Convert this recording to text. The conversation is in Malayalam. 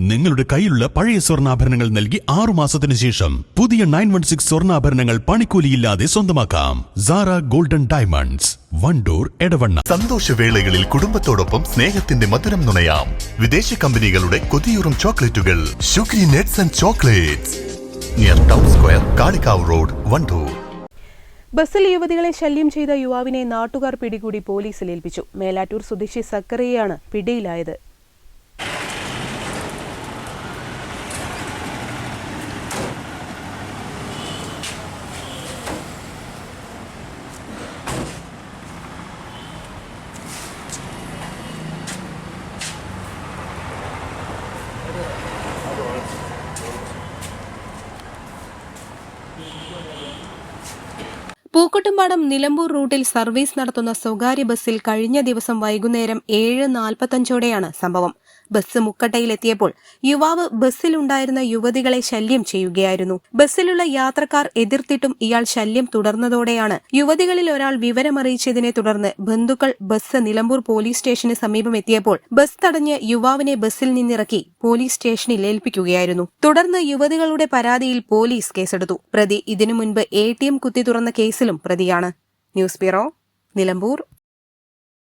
നിങ്ങളുടെ കയ്യിലുള്ള പഴയ സ്വർണാഭരണങ്ങൾ നൽകി ആറു മാസത്തിന് ശേഷം പുതിയ നയൻ വൺ സിക്സ് സ്വർണാഭരണങ്ങൾ പണിക്കൂലിയില്ലാതെ സ്വന്തമാക്കാം. Zara golden diamonds Wandoor Edavanna. സന്തോഷവേളകളിൽ കുടുംബത്തോടൊപ്പം സ്നേഹത്തിന്റെ മധുരം നുണയാം. വിദേശ കമ്പനികളുടെ കൊതിയൂറും ചോക്ലേറ്റുകൾ. Sugary nuts and chocolates. Near town square Kalikavu road Wandoor ബസ്സിൽ യുവതികളെ ശല്യം ചെയ്ത യുവാവിനെ നാട്ടുകാർ പിടികൂടി പോലീസിൽ ഏൽപ്പിച്ചു. മേലാറ്റൂർ സ്വദേശി സക്കറിയയാണ് പിടിയിലായത്. പൂക്കോട്ടുംപാടം നിലമ്പൂർ റൂട്ടിൽ സർവീസ് നടത്തുന്ന സ്വകാര്യ ബസ്സിൽ കഴിഞ്ഞ ദിവസം വൈകുന്നേരം ഏഴ് നാൽപ്പത്തഞ്ചോടെയാണ് സംഭവം. ബസ് മുക്കട്ടയിലെത്തിയപ്പോൾ യുവാവ് ബസ്സിലുണ്ടായിരുന്ന യുവതികളെ ശല്യം ചെയ്യുകയായിരുന്നു. ബസ്സിലുള്ള യാത്രക്കാർ എതിർത്തിട്ടും ഇയാൾ ശല്യം തുടർന്നതോടെയാണ് യുവതികളിൽ ഒരാൾ വിവരമറിയിച്ചതിനെ തുടർന്ന് ബന്ധുക്കൾ ബസ് നിലമ്പൂർ പോലീസ് സ്റ്റേഷന് സമീപം എത്തിയപ്പോൾ ബസ് തടഞ്ഞ് യുവാവിനെ ബസ്സിൽ നിന്നിറക്കി പോലീസ് സ്റ്റേഷനിൽ ഏൽപ്പിക്കുകയായിരുന്നു. തുടർന്ന് യുവതികളുടെ പരാതിയിൽ പോലീസ് കേസെടുത്തു. പ്രതി ഇതിനു മുൻപ് എ ടി എം കുത്തി തുറന്ന കേസിലും പ്രതിയാണ്. News bureau Nilambur.